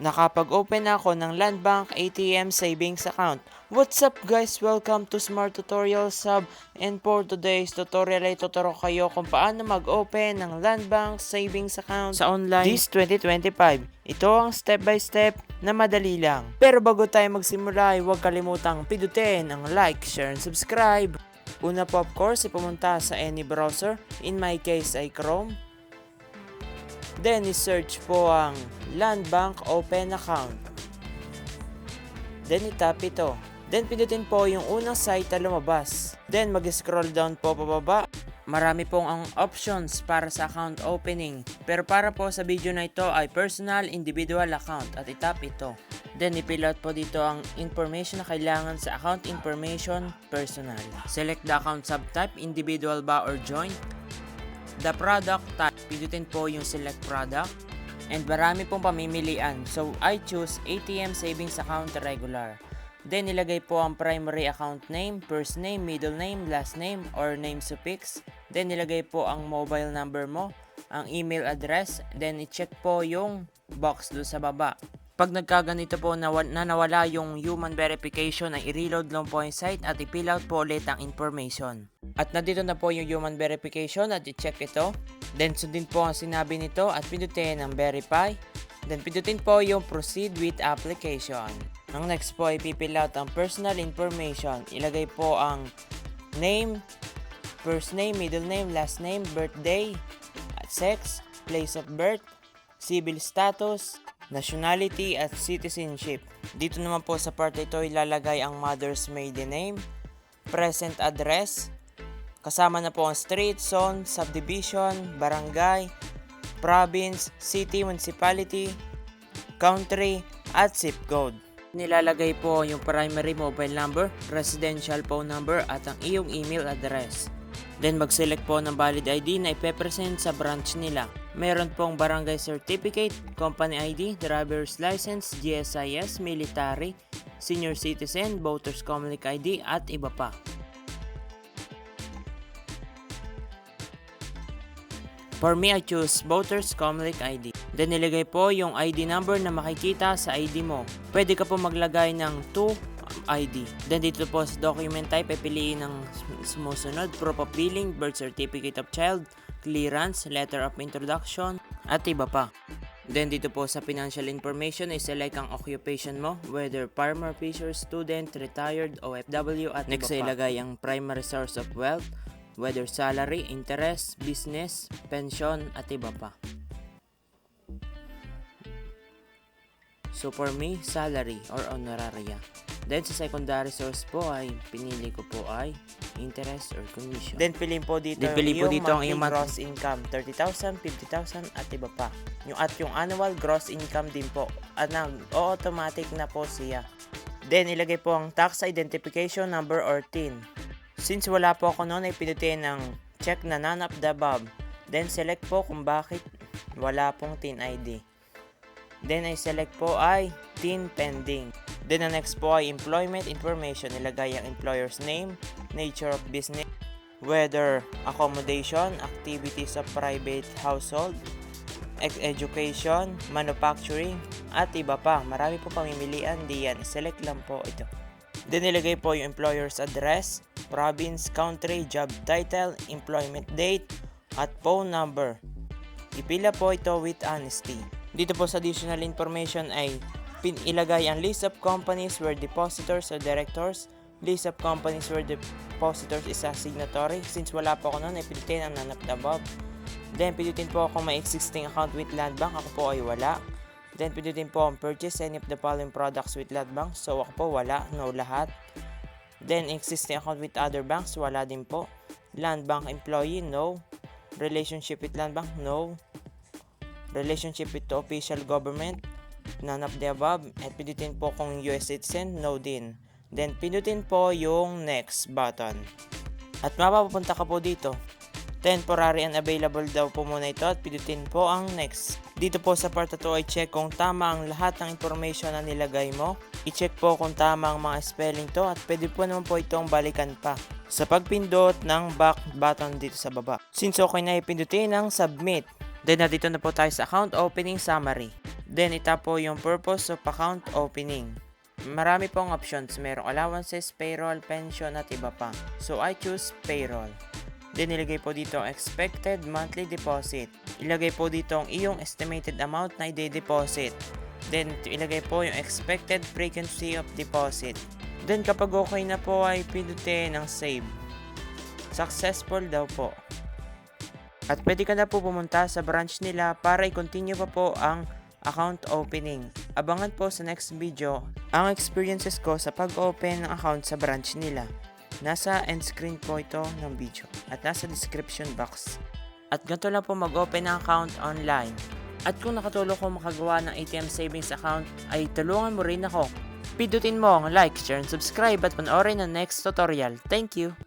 Nakapag-open na ako ng Landbank ATM Savings Account. What's up guys? Welcome to Smart Tutorial Sub and for today's tutorial ay tuturo kayo kung paano mag-open ng Landbank Savings Account sa online this 2025. Ito ang step by step na madali lang. Pero bago tayo magsimula ay huwag kalimutang pindutin ang like, share, and subscribe. Una po of course ay pumunta sa any browser. In my case ay Chrome. Then, i-search po ang Landbank Open Account. Then, itap ito. Then, pindutin po yung unang site na lumabas. Then, mag-scroll down po pababa. Marami pong ang options para sa account opening. Pero para po sa video na ito ay personal individual account at itap ito. Then, i-fill out po dito ang information na kailangan sa account information personal. Select the account subtype, individual ba or joint. The product type, pindutin po yung select product. And marami pong pamimilian. So, I choose ATM Savings Account Regular. Then, ilagay po ang primary account name, first name, middle name, last name, or name suffix. Then, ilagay po ang mobile number mo, ang email address. Then, i-check po yung box do sa baba. Pag nagkaganito po na, na nawala yung human verification ay i-reload lang po yung site at i-fill out po ulit ang information. At nandito na po yung human verification at i-check ito. Then sundin po ang sinabi nito at pindutin ang verify. Then pindutin po yung proceed with application. Ang next po ay pipill out ang personal information. Ilagay po ang name, first name, middle name, last name, birthday, sex, place of birth, civil status, nationality at citizenship. Dito naman po sa part ito ilalagay ang mother's maiden name, present address, kasama na po ang street, zone, subdivision, barangay, province, city, municipality, country, at zip code. Nilalagay po yung primary mobile number, residential phone number, at ang iyong email address. Then mag-select po ng valid ID na ipepresent sa branch nila. Meron pong barangay certificate, company ID, driver's license, GSIS, military, senior citizen, voters communic ID at iba pa. For me, I choose voters communic ID. Then nilagay po yung ID number na makikita sa ID mo. Pwede ka po maglagay ng 2 ID. Then dito po sa document type, pipiliin ng sumusunod, proof of billing, birth certificate of child, clearance, letter of introduction, at iba pa. Then dito po sa financial information, i-select ang occupation mo, whether farmer, fisher, student, retired, OFW, at next ilagay ang primary source of wealth, whether salary, interest, business, pension, at iba pa. So for me, salary or honoraria. Then sa secondary source po ay pinili ko po ay interest or commission. Then piliin po dito Then piliin po yung dito ang monthly iyong gross income, 30,000, 50,000 at iba pa. Yung at yung annual gross income din po. At na, automatic na po siya. Then ilagay po ang tax identification number or TIN. Since wala po ako noon ay pinutin ng check na none of the above. Then select po kung bakit wala pong TIN ID. Then I select po ay TIN pending. Then the next po ay employment information. Ilagay ang employer's name, nature of business, whether accommodation, activities of private household, education, manufacturing, at iba pa. Marami po pamimilian diyan. Select lang po ito. Then ilagay po yung employer's address, province, country, job title, employment date, at phone number. Ipila po ito with honesty. Dito po sa additional information ay ilagay ang list of companies where depositors or directors, list of companies where depositors is a signatory. Since wala po ako noon, ay pilitin ang none of the above. Then, pilitin po kung may existing account with Landbank. Ako po ay wala. Then, pilitin po ang purchase any of the following products with Landbank. So, ako po wala. No lahat. Then, existing account with other banks. Wala din po. Landbank employee. No. Relationship with Landbank. No relationship with the official government, none of the above, at pindutin po kung US citizen, no din. Then, pindutin po yung next button. At mapapunta ka po dito. Temporary unavailable daw po muna ito at pindutin po ang next. Dito po sa part na to ay check kung tama ang lahat ng information na nilagay mo. I-check po kung tama ang mga spelling to at pwede po naman po itong balikan pa sa pagpindot ng back button dito sa baba. Since okay na ipindutin ang submit, Then, nandito na po tayo sa account opening summary. Then itap po yung purpose of account opening. Marami pong options. Merong allowances, payroll, pension at iba pa. So I choose payroll. Then ilagay po dito expected monthly deposit. Ilagay po dito ang iyong estimated amount na i-deposit. Then ilagay po yung expected frequency of deposit. Then kapag okay na po ay pindutin ang save. Successful daw po. At pwede ka na po pumunta sa branch nila para i-continue pa po ang account opening. Abangan po sa next video ang experiences ko sa pag-open ng account sa branch nila. Nasa end screen po ito ng video at nasa description box. At ganito lang po mag-open ng account online. At kung nakatulong ko makagawa ng ATM savings account ay tulungan mo rin ako. Pindutin mo ang like, share, and subscribe at panoorin ang next tutorial. Thank you!